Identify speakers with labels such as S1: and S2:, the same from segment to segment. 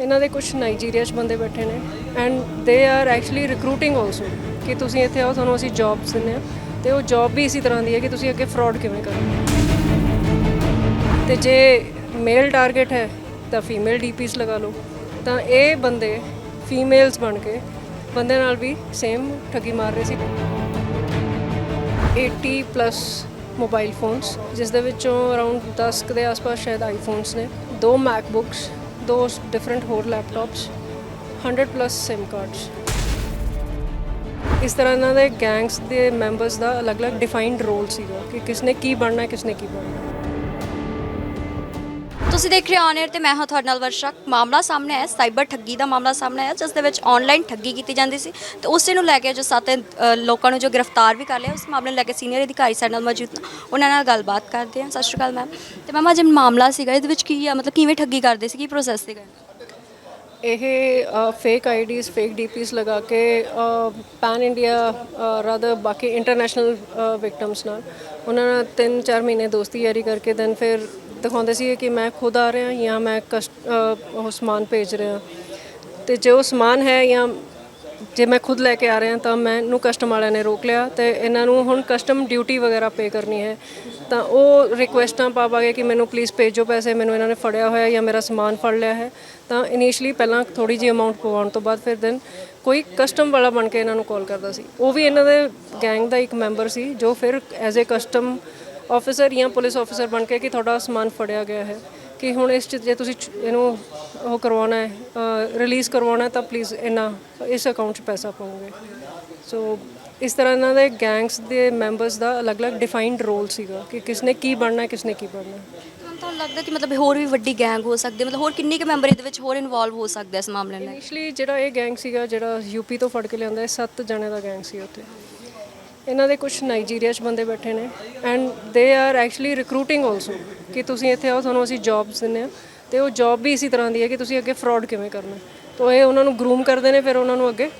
S1: ਇਹਨਾਂ ਦੇ ਕੁਝ ਨਾਈਜੀਰੀਆ 'ਚ ਬੰਦੇ ਬੈਠੇ ਨੇ and they are actually recruiting also ਕਿ ਤੁਸੀਂ ਇੱਥੇ ਆਓ, ਤੁਹਾਨੂੰ ਅਸੀਂ ਜੌਬਸ ਦਿੰਦੇ ਹਾਂ, ਤੇ ਉਹ ਜੌਬ ਵੀ ਇਸੇ ਤਰ੍ਹਾਂ ਦੀ ਹੈ ਕਿ ਤੁਸੀਂ ਅੱਗੇ ਫਰਾਡ ਕਿਵੇਂ ਕਰੋਗੇ? ਤੇ ਜੇ ਮੇਲ ਟਾਰਗੇਟ ਹੈ, ਤਾਂ ਫੀਮੇਲ ਡੀਪੀਸ ਲਗਾ ਲਓ, ਤਾਂ ਇਹ ਬੰਦੇ ਫੀਮੇਲਸ ਬਣ ਕੇ ਬੰਦੇ ਨਾਲ ਵੀ ਸੇਮ ਠੱਗੀ ਮਾਰ ਰਹੇ ਸੀ। 80 ਪਲੱਸ ਮੋਬਾਈਲ ਫੋਨਸ ਜਿਸ ਦੇ ਵਿੱਚੋਂ ਅਰਾਊਂਡ 10 ਕੁ ਦੇ ਆਸ-ਪਾਸ ਸ਼ਾਇਦ ਆਈਫੋਨਸ ਨੇ, ਦੋ ਮੈਕਬੁੱਕਸ ਦੋ ਡਿਫਰੈਂਟ ਹੋਰ ਲੈਪਟਾਪਸ 100 ਪਲੱਸ ਸਿਮ ਕਾਰਡਸ ਇਸ ਤਰ੍ਹਾਂ ਇਹਨਾਂ ਦੇ ਗੈਂਗਸ ਦੇ ਮੈਂਬਰਸ ਦਾ ਅਲੱਗ-ਅਲੱਗ ਡਿਫਾਈਨਡ ਰੋਲ ਸੀਗਾ ਕਿ ਕਿਸਨੇ ਕੀ ਬਣਨਾ ਹੈ ਕਿਸਨੇ ਕੀ ਬਣਨਾ
S2: ਤੁਸੀਂ ਦੇਖ ਰਹੇ ਹੋ ਔਨ 에ਅਰ ਤੇ ਮੈਂ ਹਾਂ ਤੁਹਾਡੇ ਨਾਲ ਵਰਸ਼ਾ। ਮਾਮਲਾ ਸਾਹਮਣੇ ਆਇਆ ਸਾਈਬਰ ਠੱਗੀ ਦਾ ਮਾਮਲਾ ਸਾਹਮਣੇ ਆਇਆ ਜਿਸ ਦੇ ਵਿੱਚ ਆਨਲਾਈਨ ਠੱਗੀ ਕੀਤੀ ਜਾਂਦੀ ਸੀ। ਤੇ ਉਸੇ ਨੂੰ ਲੈ ਕੇ ਜੋ ਸੱਤ ਅ, ਲੋਕਾਂ ਨੂੰ ਜੋ ਗ੍ਰਿਫਤਾਰ ਵੀ ਕਰ ਲਿਆ ਉਸ ਮਾਮਲੇ ਨੂੰ ਲੈ ਕੇ ਸੀਨੀਅਰ ਅਧਿਕਾਰੀ ਸਾਡੇ ਨਾਲ ਮੌਜੂਦ ਨੇ। ਉਹਨਾਂ ਨਾਲ ਗੱਲਬਾਤ ਕਰਦੇ ਹਾਂ। ਸਤਿ ਸ਼੍ਰੀ ਅਕਾਲ ਮੈਮ ਤੇ ਮੈਮ ਅੱਜ ਮਾਮਲਾ ਸੀਗਾ ਇਹਦੇ ਵਿੱਚ ਕੀ ਆ ਮਤਲਬ ਕਿਵੇਂ ਠੱਗੀ ਕਰਦੇ ਸੀ ਕੀ ਪ੍ਰੋਸੈਸ ਸੀਗਾ?
S1: ਇਹ ਫੇਕ ਆਈਡੀਜ਼ ਫੇਕ ਡੀਪੀਸ ਲਗਾ ਕੇ ਪੈਨ ਇੰਡੀਆ ਰਾਦਰ ਬਾਕੀ ਇੰਟਰਨੈਸ਼ਨਲ ਵਿਕਟਮਸ ਨਾਲ। ਉਹਨਾਂ ਨਾਲ 3-4 ਮਹੀਨੇ ਦੋਸਤੀ ਯਾਰੀ ਕਰਕੇ ਦੈਨ ਫਿਰ ਦਿਖਾਉਂਦੇ ਸੀ ਕਿ ਮੈਂ ਖੁਦ ਆ ਰਿਹਾ ਜਾਂ ਮੈਂ ਕਸਟ ਅ, ਉਹ ਸਮਾਨ ਭੇਜ ਰਿਹਾ। ਤੇ ਉਹ ਸਮਾਨ ਹੈ ਜਾਂ ਜੇ ਮੈਂ ਖੁਦ ਲੈ ਕੇ ਆ ਰਿਹਾ ਤਾਂ ਮੈਨੂੰ ਕਸਟਮ ਵਾਲਿਆਂ ਨੇ ਰੋਕ ਲਿਆ ਤੇ ਇਹਨਾਂ ਨੂੰ ਹੁਣ ਕਸਟਮ ਡਿਊਟੀ ਵਗੈਰਾ ਪੇ ਕਰਨੀ ਹੈ। ਤਾਂ ਉਹ ਰਿਕੁਐਸਟਾਂ ਪਾਵਾਂਗੇ ਕਿ ਮੈਨੂੰ ਪਲੀਜ਼ ਭੇਜੋ ਪੈਸੇ, ਮੈਨੂੰ ਇਹਨਾਂ ਨੇ ਫੜਿਆ ਹੋਇਆ ਜਾਂ ਮੇਰਾ ਸਮਾਨ ਫੜ ਲਿਆ ਹੈ। ਤਾਂ ਇਨੀਸ਼ੀਅਲੀ ਪਹਿਲਾਂ ਥੋੜੀ ਜਿਹੀ ਅਮਾਉਂਟ ਪਵਾਉਣ ਤੋਂ ਬਾਅਦ ਫਿਰ ਦੈਨ ਕੋਈ ਕਸਟਮ ਵਾਲਾ ਬਣ ਕੇ ਇਹਨਾਂ ਨੂੰ ਕਾਲ ਕਰਦਾ ਸੀ। ਉਹ ਵੀ ਇਹਨਾਂ ਦੇ ਗੈਂਗ ਦਾ ਇੱਕ ਮੈਂਬਰ ਸੀ, ਜੋ ਫਿਰ ਐਜ਼ ਅ ਕਸਟਮ ਆਫੀਸਰ ਜਾਂ ਪੁਲਿਸ ਆਫੀਸਰ ਬਣ ਕੇ ਕਿ ਤੁਹਾਡਾ ਸਮਾਨ ਫੜਿਆ ਗਿਆ ਹੈ। ਕਿ ਹੁਣ ਇਸ 'ਚ ਜੇ ਤੁਸੀਂ ਇਹਨੂੰ ਉਹ ਕਰਵਾਉਣਾ ਹੈ ਰਿਲੀਜ਼ ਕਰਵਾਉਣਾ ਤਾਂ ਪਲੀਜ਼ ਇਹਨਾਂ, ਇਸ ਅਕਾਊਂਟ 'ਚ ਪੈਸਾ ਪਾਓਗੇ। ਸੋ ਇਸ ਤਰ੍ਹਾਂ ਇਹਨਾਂ ਦੇ ਗੈਂਗਸ ਦੇ ਮੈਂਬਰਸ ਦਾ ਅਲੱਗ-ਅਲੱਗ ਡਿਫਾਈਨਡ ਰੋਲ ਸੀਗਾ ਕਿ ਕਿਸਨੇ ਕੀ ਬਣਨਾ ਕਿਸਨੇ ਕੀ ਬਣਨਾ
S2: ਤੁਹਾਨੂੰ ਲੱਗਦਾ ਕਿ ਮਤਲਬ ਹੋਰ ਵੀ ਵੱਡੀ ਗੈਂਗ ਹੋ ਸਕਦੀ ਹੈ? ਮਤਲਬ ਹੋਰ ਕਿੰਨੇ ਕੁ ਮੈਂਬਰ ਇਹਦੇ ਵਿੱਚ ਹੋਰ ਇਨਵੋਲਵ ਹੋ ਸਕਦੇ ਆ ਇਸ ਮਾਮਲੇ ਨਾਲ?
S1: ਇਨੀਸ਼ੀਅਲੀ ਜਿਹੜਾ ਇਹ ਗੈਂਗ ਸੀਗਾ ਜਿਹੜਾ ਯੂਪੀ ਤੋਂ ਫੜ ਕੇ ਲਿਆਂਦਾ ਇਹ ਸੱਤ ਜਣੇ ਦਾ ਗੈਂਗ ਸੀ ਉੱਥੇ। ਇਹਨਾਂ ਦੇ ਕੁਝ ਨਾਈਜੀਰੀਆ 'ਚ ਬੰਦੇ ਬੈਠੇ ਨੇ and they are actually recruiting also ਕਿ ਤੁਸੀਂ ਇੱਥੇ ਆਓ ਤੁਹਾਨੂੰ ਅਸੀਂ ਜੌਬਸ ਦਿੰਦੇ ਹਾਂ। ਤੇ ਉਹ ਜੌਬ ਵੀ ਇਸੇ ਤਰ੍ਹਾਂ ਦੀ ਹੈ ਕਿ ਤੁਸੀਂ ਅੱਗੇ ਫਰਾਡ ਕਿਵੇਂ ਕਰਨਾ। ਤਾਂ ਇਹ ਉਹਨਾਂ ਨੂੰ ਗਰੂਮ ਕਰਦੇ ਨੇ ਫਿਰ ਉਹਨਾਂ ਨੂੰ ਅੱਗੇ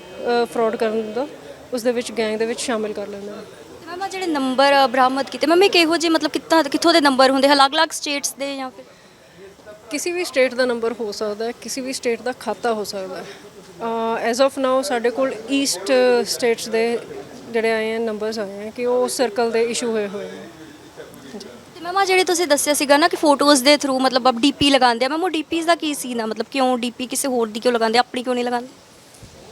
S1: ਫਰਾਡ ਕਰਨ ਦਾ ਉਸ ਦੇ ਵਿੱਚ ਗੈਂਗ ਦੇ ਵਿੱਚ ਸ਼ਾਮਿਲ ਕਰ ਲੈਂਦੇ ਨੇ।
S2: ਤੇ ਮੈਮ ਆਹ ਜਿਹੜੇ ਨੰਬਰ ਬਰਾਮਦ ਕੀਤੇ ਮੈਮ ਇਹ ਕਿਹੋ ਜਿਹੇ ਮਤਲਬ ਕਿੱਥਾਂ ਕਿੱਥੋਂ ਦੇ ਨੰਬਰ ਹੁੰਦੇ? ਅਲੱਗ-ਅਲੱਗ ਸਟੇਟਸ ਦੇ ਜਾਂ ਫਿਰ?
S1: ਕਿਸੇ ਵੀ ਸਟੇਟ ਦਾ ਨੰਬਰ ਹੋ ਸਕਦਾ ਹੈ ਕਿਸੇ ਵੀ ਸਟੇਟ ਦਾ ਖਾਤਾ ਹੋ ਸਕਦਾ ਹੈ। ਐਜ਼ ਆਫ ਨਾਓ ਸਾਡੇ ਕੋਲ ਈਸਟ ਸਟੇਟਸ ਦੇ ਜਿਹੜੇ ਆਏ ਹਨ ਨੰਬਰਸ ਆਏ ਹਨ ਕਿ ਉਹ ਸਰਕਲ ਦੇ ਇਸ਼ੂ ਹੋਏ ਹੋਏ ਨੇ।
S2: ਤੇ ਮੈਮ ਆ ਜਿਹੜੇ ਤੁਸੀਂ ਦੱਸਿਆ ਸੀਗਾ ਨਾ ਕਿ ਫੋਟੋਜ਼ ਦੇ ਥਰੂ ਮਤਲਬ ਆਪ ਡੀਪੀ ਲਗਾਉਂਦੇ ਆ ਮੈਮ ਉਹ ਡੀਪੀਜ਼ ਦਾ ਕੀ ਸੀ ਨਾ ਮਤਲਬ ਕਿਉਂ ਡੀਪੀ ਕਿਸੇ ਹੋਰ ਦੀ ਕਿਉਂ ਲਗਾਉਂਦੇ ਆਪਣੀ ਕਿਉਂ ਨਹੀਂ ਲਗਾਉਂਦੇ?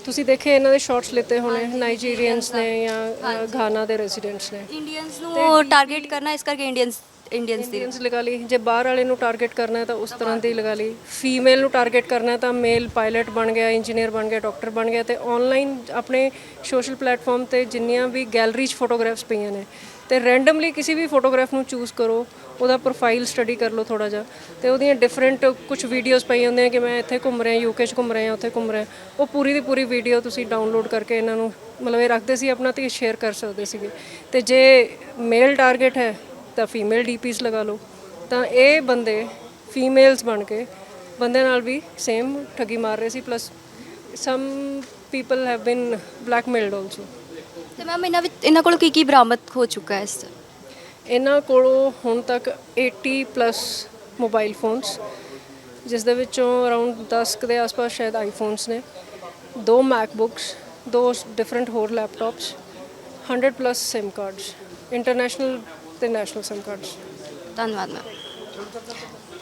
S1: ਤੁਸੀਂ ਦੇਖੇ ਇਹਨਾਂ ਦੇ ਸ਼ਾਰਟਸ ਲਿੱਤੇ ਹੋਣੇ ਨਾਈਜੀਰੀਅਨਸ ਨੇ ਜਾਂ ਘਾਨਾ ਦੇ ਰੈਜ਼ੀਡੈਂਟਸ ਨੇ?
S2: ਇੰਡੀਅਨਸ ਨੂੰ ਟਾਰਗੇਟ ਕਰਨਾ ਇਸ ਕਰਕੇ ਇੰਡੀਅਨਸ ਇੰਡੀਅਨਸ ਦੀ।
S1: ਇੰਡੀਅਨਸ ਲਗਾ ਲਈ। ਜੇ ਬਾਹਰ ਵਾਲੇ ਨੂੰ ਟਾਰਗੇਟ ਕਰਨਾ ਹੈ ਤਾਂ ਉਸ ਤਰ੍ਹਾਂ ਦੀ ਲਗਾ ਲਈ। ਫੀਮੇਲ ਨੂੰ ਟਾਰਗੇਟ ਕਰਨਾ ਹੈ ਤਾਂ ਮੇਲ ਪਾਇਲਟ ਬਣ ਗਿਆ ਇੰਜੀਨੀਅਰ ਬਣ ਗਿਆ ਡਾਕਟਰ ਬਣ ਗਿਆ ਤੇ ਆਨਲਾਈਨ ਆਪਣੇ ਸੋਸ਼ਲ ਪਲੇਟਫਾਰਮ ਤੇ ਜਿੰਨੀਆਂ ਵੀ ਗੈਲਰੀ 'ਚ ਫੋਟੋਗ੍ਰਾਫਸ ਪਈਆਂ ਨੇ, ਤੇ ਰੈਂਡਮਲੀ ਕਿਸੇ ਵੀ ਫੋਟੋਗ੍ਰਾਫ ਨੂੰ ਚੂਜ਼ ਕਰੋ, ਉਹਦਾ ਪ੍ਰੋਫਾਈਲ ਸਟੱਡੀ ਕਰ ਲਓ ਥੋੜਾ ਜਿਹਾ ਤੇ ਉਹਦੀਆਂ ਡਿਫਰੈਂਟ ਕੁਝ ਵੀਡੀਓਜ਼ ਪਈਆਂ ਹੁੰਦੀਆਂ ਕਿ ਮੈਂ ਇੱਥੇ ਘੁੰਮ ਰਿਹਾ ਯੂਕੇ 'ਚ ਘੁੰਮ ਰਿਹਾ, ਉੱਥੇ ਘੁੰਮ ਰਿਹਾ। ਉਹ ਪੂਰੀ ਦੀ ਪੂਰੀ ਵੀਡੀਓ ਤੁਸੀਂ ਡਾਊਨਲੋਡ ਕਰਕੇ ਇਹਨਾਂ ਨੂੰ ਮਤਲਬ ਇਹ ਰੱਖਦੇ ਸੀ ਆਪਣਾ ਤੇ ਸ਼ੇਅਰ ਕਰ ਸਕਦੇ ਸੀਗੇ। ਤੇ ਜੇ ਮੇਲ ਟਾਰਗੇਟ ਹੈ ਤਾਂ ਫੀਮੇਲ ਡੀਪੀਸ ਲਗਾ ਲਓ। ਤਾਂ ਇਹ ਬੰਦੇ ਫੀਮੇਲਸ ਬਣ ਕੇ ਬੰਦੇ ਨਾਲ ਵੀ ਸੇਮ ਠੱਗੀ ਮਾਰ ਰਹੇ ਸੀ plus some people have been blackmailed also
S2: ਤੇ ਮੈਮ ਇਹਨਾਂ ਵਿੱਚ ਇਹਨਾਂ ਕੋਲ ਕੀ ਕੀ ਬਰਾਮਦ ਹੋ ਚੁੱਕਾ ਹੈ ਇਸ?
S1: ਇਹਨਾਂ ਕੋਲੋਂ ਹੁਣ ਤੱਕ 80 ਪਲੱਸ ਮੋਬਾਈਲ ਫੋਨਸ ਜਿਸ ਦੇ ਵਿੱਚੋਂ ਅਰਾਊਂਡ 10 ਕੁ ਦੇ ਆਸ-ਪਾਸ ਸ਼ਾਇਦ ਆਈਫੋਨਸ ਨੇ। ਦੋ ਮੈਕਬੁੱਕਸ ਦੋ ਡਿਫਰੈਂਟ ਹੋਰ laptops 100 plus SIM cards international ਤੇ ਨੈਸ਼ਨਲ ਸਿਮ ਕਾਰਡਸ
S2: ਧੰਨਵਾਦ ਮੈਮ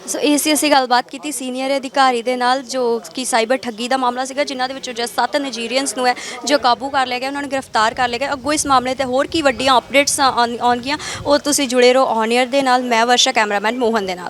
S2: ਸੋ ਇਸ ਅਸੀਂ ਗੱਲਬਾਤ ਕੀਤੀ ਸੀਨੀਅਰ ਅਧਿਕਾਰੀ ਦੇ ਨਾਲ, ਜੋ ਕਿ ਸਾਈਬਰ ਠੱਗੀ ਦਾ ਮਾਮਲਾ ਸੀਗਾ, ਜਿਨ੍ਹਾਂ ਦੇ ਵਿੱਚੋਂ ਜਸ ਸੱਤ ਨਜ਼ੀਰੀਅਨਸ ਨੂੰ ਹੈ, ਜੋ ਕਾਬੂ ਕਰ ਲਿਆ ਗਿਆ, ਉਹਨਾਂ ਨੂੰ ਗ੍ਰਿਫਤਾਰ ਕਰ ਲਿਆ ਗਿਆ। ਅੱਗੋਂ ਇਸ ਮਾਮਲੇ ਤੇ ਹੋਰ ਕੀ ਵੱਡੀਆਂ ਅਪਡੇਟਸ ਆਉਣਗੀਆਂ, ਉਹ ਤੁਸੀਂ ਜੁੜੇ ਰਹੋ ਔਨ 에ਅਰ ਦੇ ਨਾਲ। ਮੈਂ ਵਰਸ਼ਾ, ਕੈਮਰਾਮੈਨ ਮੋਹਨ ਦੇ ਨਾਲ।